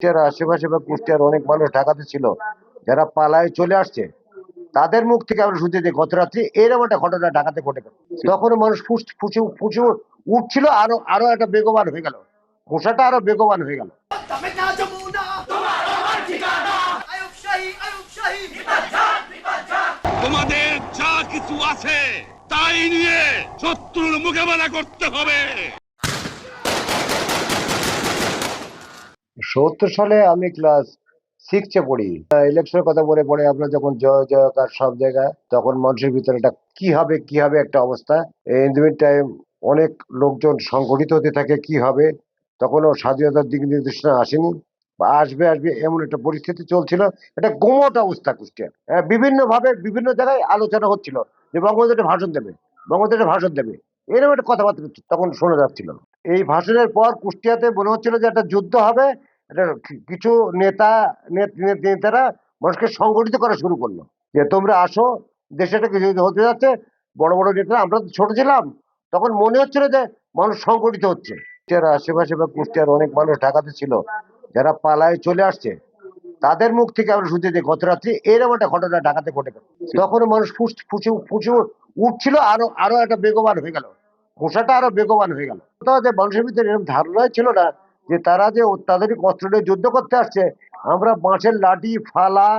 কুষ্টিয়ার আশেপাশে বা কুষ্টিয়ার অনেক মানুষ ঢাকাতে ছিল, যারা পালায় চলে আসছে, তাদের মুখ থেকে আমরা শুনতে যে গত রাত্রি এরকম একটা ঘটনা ঢাকাতে ঘটে গেল। তখন মানুষ ফুসে ফুসে উঠছিল, আরও আরও একটা বেগবান হয়ে গেল। খোসাটা আরও বেগবান হয়ে গেল। তোমাদের যা কিছু আছে, তাই নিয়ে শত্রুর মোকাবেলা করতে হবে। সত্তর সালে আমি ক্লাস সিক্সে পড়ি। ইলেকশনের কথা বলে পড়ে আপনার যখন জয় জয়কার সব জায়গায় তখন মানুষের ভিতরে একটা কি হবে কি হবে একটা অবস্থা। ইন টাইম অনেক লোকজন সংগঠিত হতে থাকে কি হবে। তখনও স্বাধীনতার দিক নির্দেশনা আসেনি। বা আসবে আসবে এমন একটা পরিস্থিতি চলছিল। একটা গোমট অবস্থা কুষ্টিয়ার হ্যাঁ, বিভিন্নভাবে বিভিন্ন জায়গায় আলোচনা হচ্ছিল যে বঙ্গবন্ধু ভাষণ দেবে বঙ্গবন্ধু ভাষণ দেবে। এরকম একটা কথাবার্তা তখন শোনা যাচ্ছিল। এই ভাষণের পর কুষ্টিয়াতে মনে হচ্ছিল যে একটা যুদ্ধ হবে। কিছু নেতা, নেত- নেত- নেতারা মানুষকে সংগঠিত করা শুরু করল। যে তোমরা আসো, দেশে একটা কিছু হতে যাচ্ছে, বড় বড় নেতারা, আমরা তো ছোট ছিলাম, তখন মনে হচ্ছিল যে মানুষ সংগঠিত হচ্ছে। আশেপাশে বা কুষ্টিয়ার অনেক মানুষ ঢাকাতে ছিল, যারা পালায় চলে আসছে, তাদের মুখ থেকে আমরা শুনতে যে গত রাত্রি এরকম একটা ঘটনা ঢাকাতে ঘটে গেল। তখন মানুষ ফুস, ফুসে উঠছিল, আরও আরও একটা বেগবান হয়ে গেল। খোসাটা আরও বেগবান হয়ে গেল। মানুষের ভিতরে এরকম ধারণাই ছিল না যে তারা যে অত্যাধুনিক অস্ত্র নিয়ে যুদ্ধ করতে আসছে, আমরা বাঁশের লাঠি, ফালা,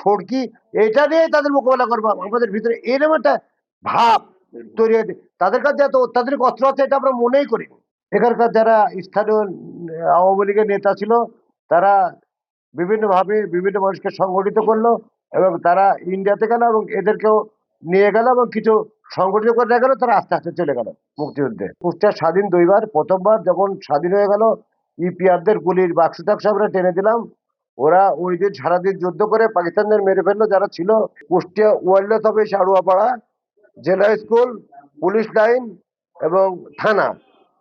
সড়কি, এটা নিয়ে তাদের মোকাবেলা করব। আমাদের ভিতরে এরকম একটা ভাব তৈরি হয়েছে। তাদের কাছে এত অত্যাধুনিক অস্ত্র আছে, এটা আমরা মনেই করিনি এখানকার যারা স্থানীয় আওয়ামী লীগের নেতা ছিল, তারা বিভিন্নভাবে বিভিন্ন মানুষকে সংগঠিত করল এবং তারা ইন্ডিয়াতে গেল এবং এদেরকেও নিয়ে গেল এবং কিছু সংগঠিত করে গেল, তারা আস্তে আস্তে চলে গেল মুক্তিযুদ্ধে। কুষ্টিয়া স্বাধীন দুইবার, প্রথমবার যখন স্বাধীন হয়ে গেল ইপিআরদের গুলির বাক্স টাক্স আমরা টেনে দিলাম। ওরা ওই দিন সারাদিন যুদ্ধ করে পাকিস্তানদের মেরে ফেলল, যারা ছিল। কুষ্টিয়া ওয়াইল্ড অফিস সাড়ুয়াপাড়া জেলা স্কুল, পুলিশ লাইন এবং থানা।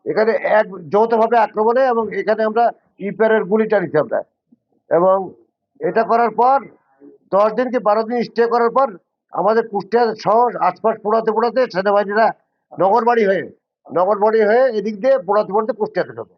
এখানে এক যৌথভাবে আক্রমণে এবং এখানে আমরা ইপিআরের গুলি চালিয়েছি আমরা। এবং এটা করার পর, দশ দিন কি বারো দিন স্টে করার পর, আমাদের কুষ্টিয়া শহর আশপাশ পোড়াতে পোড়াতে সেনাবাহিনীরা নগরবাড়ি হয়ে নগরবাড়ি হয়ে এদিক দিয়ে পোড়াতে পোড়াতে কুষ্টিয়াতে ঢোকে।